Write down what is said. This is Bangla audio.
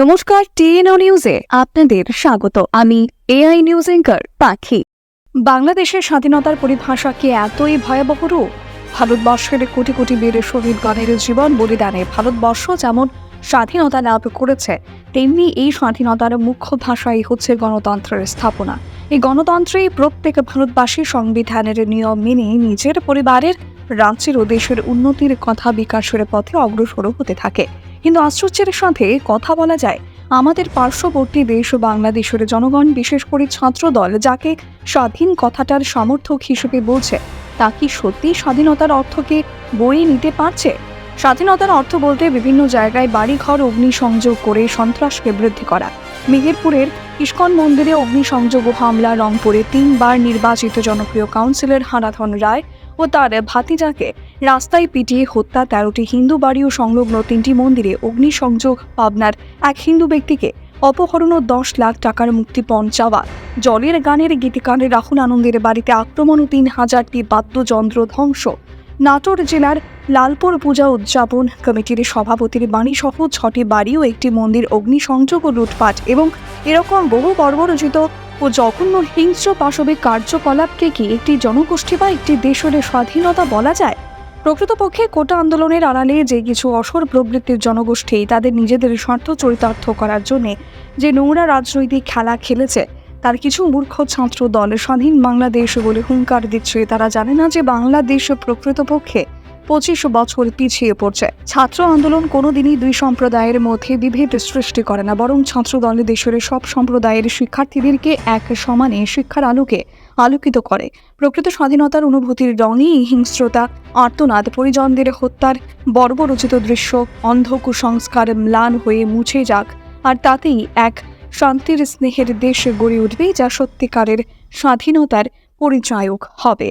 নমস্কার, টিএনও নিউজে আপনাদের স্বাগত। আমি এআই নিউজ এঙ্কার পাখি। বাংলাদেশের স্বাধীনতার পরিভাষা কি এতই ভয়াবহ রূপ? ভারতবর্ষের কোটি কোটি বীর শহীদ গণের জীবন বলিদানে ভারতবর্ষ যেমন স্বাধীনতা লাভ করেছে, তেমনি এই স্বাধীনতার মুখ্য ভাষাই হচ্ছে গণতন্ত্রের স্থাপনা। এই গণতন্ত্রেই প্রত্যেক ভারতবাসী সংবিধানের নিয়ম মেনে নিজের পরিবারের রাজ্যের ও দেশের উন্নতির কথা বিকাশের পথে অগ্রসর হতে থাকে। কিন্তু আশ্চর্যের সাথে কথা বলা যায়, আমাদের পার্শ্ববর্তী দেশ ও বাংলাদেশের জনগণ, বিশেষ করে ছাত্রদল, যাকে স্বাধীন কথাটার সমর্থক হিসেবে বলছে, তা কি সত্যি স্বাধীনতার অর্থকে বয়ে নিতে পারছে? স্বাধীনতার অর্থ বলতে বিভিন্ন জায়গায় বাড়িঘর, অগ্নিসংযোগ করে সন্ত্রাসকে বৃদ্ধি করা। মেহেরপুরের ইস্কন মন্দিরে অগ্নিসংযোগ ও হামলা, রংপুরে তিনবার নির্বাচিত জনপ্রিয় কাউন্সিলর হারাধন রায় ও তার ভাতিজাকে রাস্তায় পিটিয়ে হত্যা তেরোটি হিন্দু বাড়ি ও সংলগ্ন তিনটি মন্দিরে অগ্নিসংযোগ পাবনার এক হিন্দু ব্যক্তিকে অপহরণ ও দশ লাখ টাকার মুক্তিপণ চাওয়া। জলের গানের গীতিকারে রাহুল আনন্দের বাড়িতে আক্রমণ ও তিন হাজারটি বাদ্যযন্ত্র ধ্বংস। নাটোর জেলার লালপুর পূজা উদযাপন কমিটির সভাপতির বাণী সহ ছটি বাড়ি ও একটি মন্দির অগ্নিসংযোগ ও লুটপাট এবং এরকম বহু বর্বরচিত ও জঘন্য হিংস্র পাশবিক কার্যকলাপকে কি একটি জনগোষ্ঠী বা একটি দেশের স্বাধীনতা বলা যায়? প্রকৃতপক্ষে কোটা আন্দোলনের আড়ালে যে কিছু অসর প্রবৃত্তির জনগোষ্ঠী, তাদের নিজেদের স্বার্থ চরিতার্থ করার জন্য যে নোংরা রাজনৈতিক খেলা খেলেছে, তার কিছু মূর্খ ছাত্র দল স্বাধীন বাংলাদেশ বলে হুঙ্কার দিচ্ছে, তারা জানে না যে বাংলাদেশ প্রকৃতপক্ষে পঁচিশ বছর পিছিয়ে পড়ছে। ছাত্র আন্দোলন কোনোদিনই দুই সম্প্রদায়ের মধ্যে বিভেদ সৃষ্টি করে না, বরং ছাত্র দল দেশের সব সম্প্রদায়ের শিক্ষার্থীদেরকে এক সমানে শিক্ষার আলোকে আলোকিত করে। প্রকৃত স্বাধীনতার অনুভূতির রঙই হিংস্রতা, আর্তনাদ, পরিজনদের হত্যার বর্বরচিত দৃশ্য, অন্ধ কুসংস্কার ম্লান হয়ে মুছে যাক, আর তাতেই এক শান্তির স্নেহের দেশ গড়ে উঠবে যা সত্যিকারের স্বাধীনতার পরিচায়ক হবে।